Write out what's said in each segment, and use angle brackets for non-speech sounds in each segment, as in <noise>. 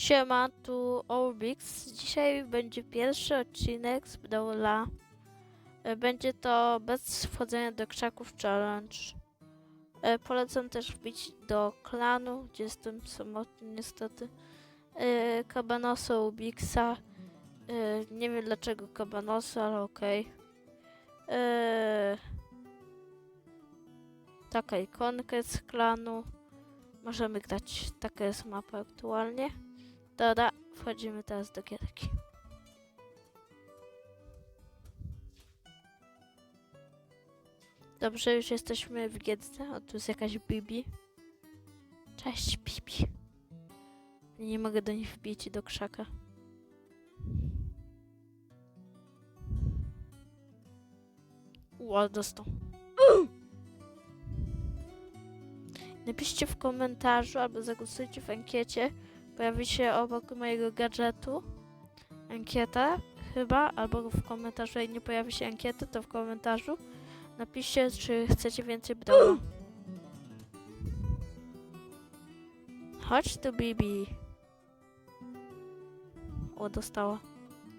Siema, tu Orbix. Dzisiaj będzie pierwszy odcinek z Brawla. E, Będzie to bez wchodzenia do krzaków challenge. E, Polecam też wbić do klanu, gdzie jestem samotny niestety. E, Kabanosa Ubixa. Nie wiem dlaczego Kabanosa, ale okej. E, Taka ikonka z klanu. Możemy grać, taka jest mapa aktualnie. Dobra, wchodzimy teraz do gierki. Dobrze, już jesteśmy w Giedce. O, tu jest jakaś Bibi. Cześć, Bibi. Nie mogę do niej wbić do krzaka. Ło, dostał. <gasps> Napiszcie w komentarzu albo zagłosujcie w ankiecie. Pojawi się obok mojego gadżetu ankieta chyba, albo w komentarzu, jak nie pojawi się ankieta, to w komentarzu napiszcie, czy chcecie więcej bdała. Chodź tu, Bibi. O, dostała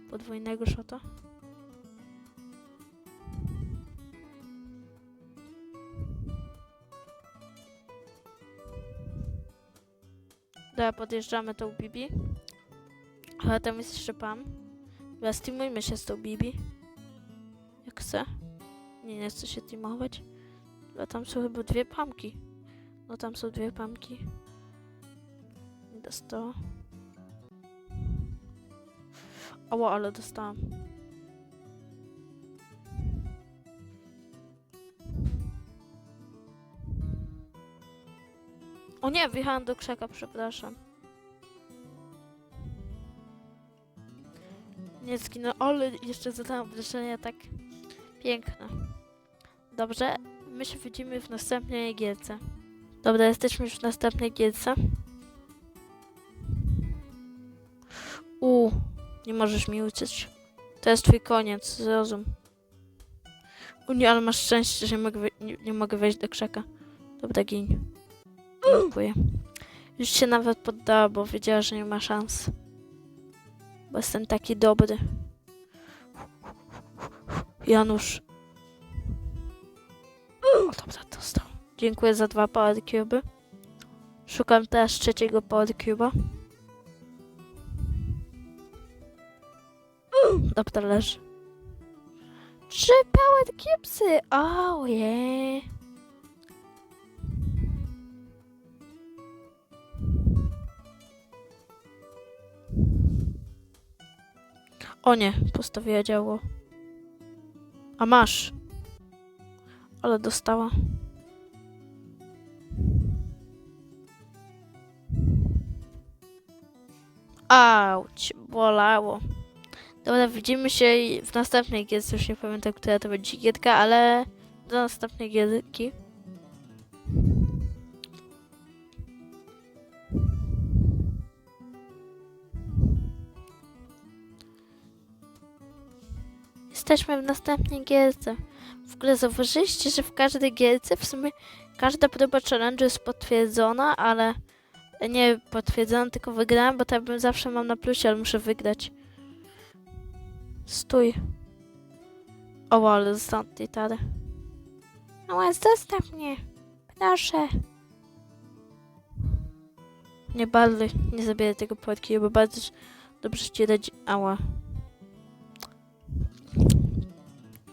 podwójnego szota. Dobra, podjeżdżamy tą Bibi. Ale tam jest jeszcze pan. Dobra, steamujmy się z tą Bibi. Jak chcę. Nie, nie chcę się teamować. Dobra, tam są chyba dwie pamki. No tam są dwie pamki. Nie dostała. Ała, ale dostałam. O nie, wjechałam do krzaka, przepraszam. Nie zginę, ale jeszcze zadałam wrażenie tak piękne. Dobrze, my się widzimy w następnej gierce. Dobra, jesteśmy już w następnej gierce. U, nie możesz mi uciec. To jest twój koniec, zrozum. U nie, ale masz szczęście, że nie mogę, nie, nie mogę wejść do krzaka. Dobra, gin. Dziękuję. Już się nawet poddała, bo wiedziała, że nie ma szans. Bo jestem taki dobry. Janusz. O, dobra, dostał. Dziękuję za dwa power cube. Szukam teraz trzeciego power cube'a. Dobra, leży. Trzy power cubesy! Oh yeah! O nie, postawiła działo. A masz. Ale dostała. Auć, bolało. Dobra, widzimy się w następnej gierce. Już nie pamiętam, która to będzie gierka, ale do następnej gierki. Jesteśmy w następnej gierce. W ogóle zauważyliście, że w każdej gierce w sumie każda próba challenge jest potwierdzona, ale nie potwierdzona, tylko wygrałam, bo bym zawsze mam na plusie, ale muszę wygrać. Stój. O, ale zostałam gitarę. No, zostaw mnie. Proszę. Nie bardzo, nie zabieraj tego płatki, bo bardzo dobrze ci radzi. Ała.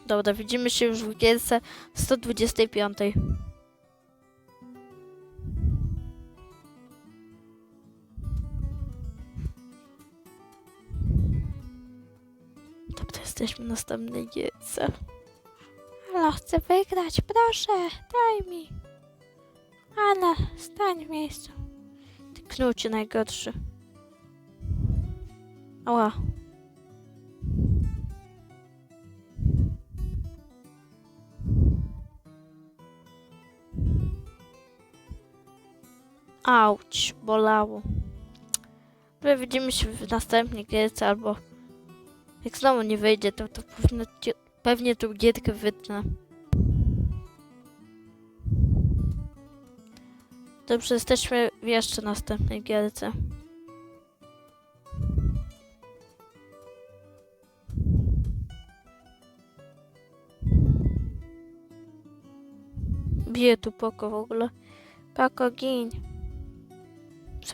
Dobra, widzimy się już w gierce 125. Dobra, jesteśmy w następnej gierce. Halo, chcę wygrać, proszę, daj mi. Ale, stań w miejscu. Ty knucie najgorszy. Ała. Auć, bolało. Dobra, widzimy się w następnej gierce, albo jak znowu nie wyjdzie, to, to pewnie, pewnie tą gierkę wytnę. Dobrze, jesteśmy w jeszcze następnej gierce. Bije tu poko w ogóle. Pako, gin.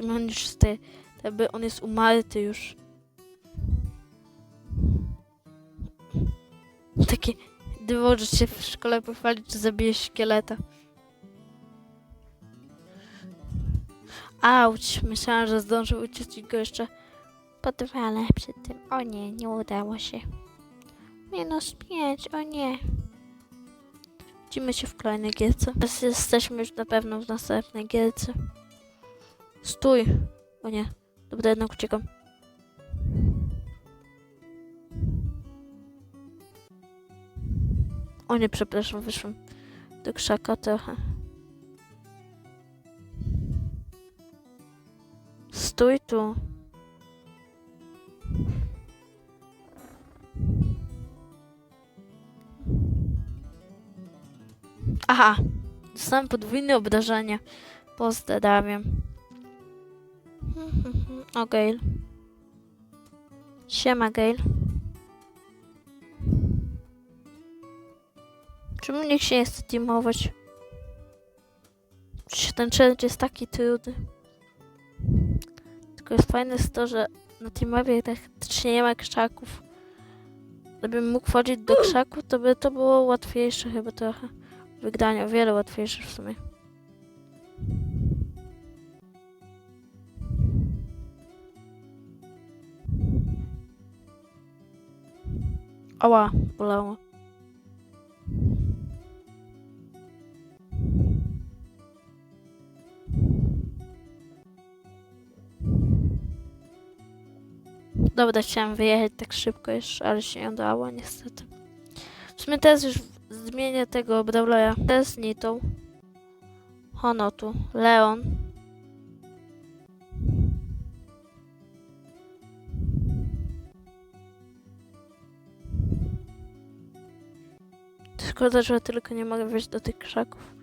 On już staje, jakby on jest umarty już. Takie, gdy się w szkole pochwalić, że zabijesz szkieleta. Auć, myślałam, że zdążę uciec i go jeszcze podwalę przy tym. O nie, nie udało się. Minus 5, o nie. Widzimy się w kolejnej gierce. Teraz jesteśmy już na pewno w następnej gierce. Stój! O nie, dobra, jednak uciekam. O nie, przepraszam, wyszłam do krzaka trochę. Stój tu. Aha, dostałem podwójne obrażenie. Pozdrawiam. O, Gail. Siema, Gail. Czemu nikt się nie chce teamować? Ten challenge jest taki trudny. Tylko jest fajne jest to, że na teamowie praktycznie nie ma krzaków. Gdybym mógł wchodzić do krzaku, to by to było łatwiejsze chyba trochę. Wygranie o wiele łatwiejsze w sumie. Ała, bolało. Dobra, chciałam wyjechać tak szybko jeszcze, ale się nie udało niestety. W sumie teraz już zmienię tego Brawlera. Teraz Nitą. Honotu. Leon. Szkoda, że tylko nie mogę wejść do tych krzaków.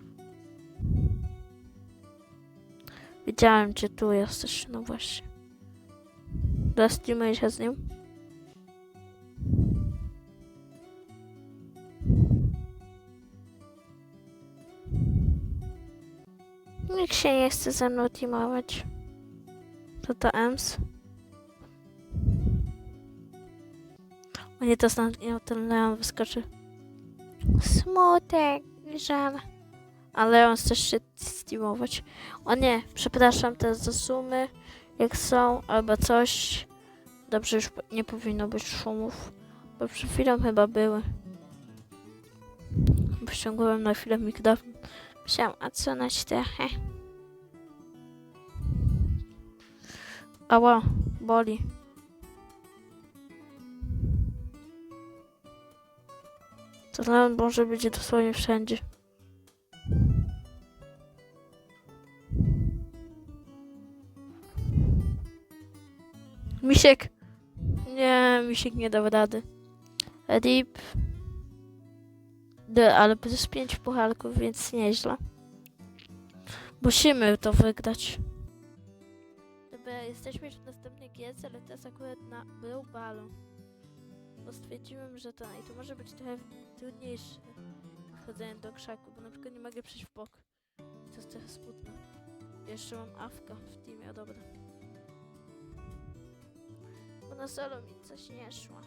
Wiedziałem, gdzie tu jesteś, no właśnie. Zastreamuję się z nim. Nikt się nie chce ze mną teamować. To to Ems. Nie, na nie, ten Leon wyskoczy. Smutek, żal. A Leon chce się steamować. O nie, przepraszam teraz za sumy, jak są, albo coś. Dobrze, już nie powinno być szumów, bo przed chwilą chyba były. Ściągłem na chwilę mikrofon. Musiałam odsunąć trochę. Ała, boli. Leon może być dosłownie wszędzie. Misiek! Nie, Misiek nie dał rady. Rip. D, ale plus 5 pucharków, więc nieźle. Musimy to wygrać. Dobra, jesteśmy już w następnej gierce, ale teraz akurat na Blue Ballu. Bo stwierdziłem, że to, i to może być trochę trudniejsze wchodzenie do krzaku, bo na przykład nie mogę przejść w bok. To jest trochę smutne. Jeszcze mam awka w teamie, a dobra. Bo na solo mi coś nie szło.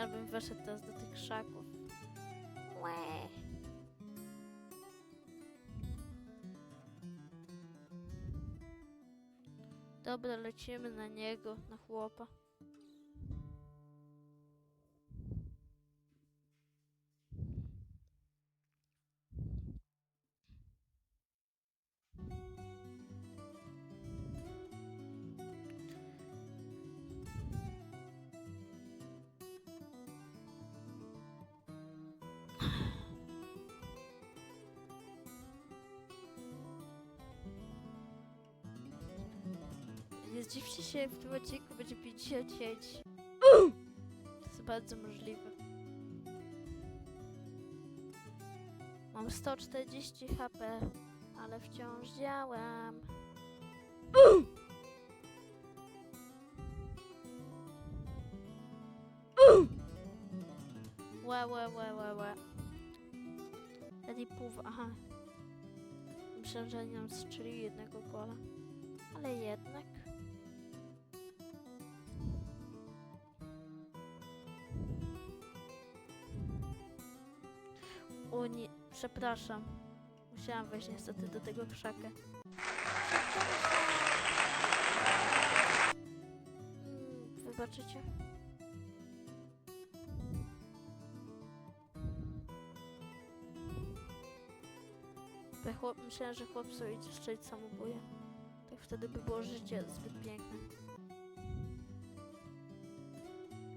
Ja bym weszedł teraz do tych krzaków. Łe. Dobra, lecimy na niego, na chłopa. Nie zdziwcie się, w tym odcinku będzie 55. To jest bardzo możliwe. Mam 140 HP, ale wciąż działam. Łe, łe, łe, łe, łe. Eddie Puw, aha. Myślę, że oni nam strzeli jednego gola. Ale jednak. Przepraszam. Musiałam wejść niestety do tego krzaka. Mm, Wybaczycie? Chłop, myślałem, że chłop sobie idzie strzelić samobój. Tak wtedy by było życie zbyt piękne.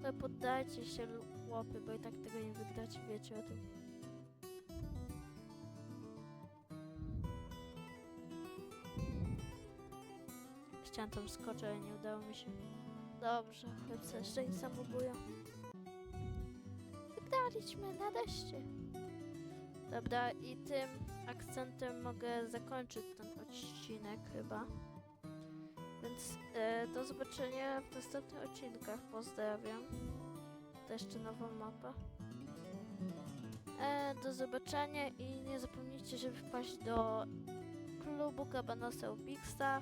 Ale poddajcie się chłopy, bo i tak tego nie wygracie, wiecie o tym. Chciałam tam skoczyć, ale nie udało mi się. Dobrze, chłop sobie strzelić samobuja. Wygraliśmy, nareszcie. Dobra, i tym akcentem mogę zakończyć ten odcinek chyba. Więc e, do zobaczenia w następnych odcinkach. Pozdrawiam. To jeszcze nową mapę. E, do zobaczenia i nie zapomnijcie, żeby wpaść do klubu Kabanosa Ubixa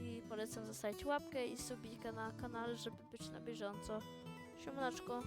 i polecam zostawić łapkę i subika na kanale, żeby być na bieżąco. Siemlaczko.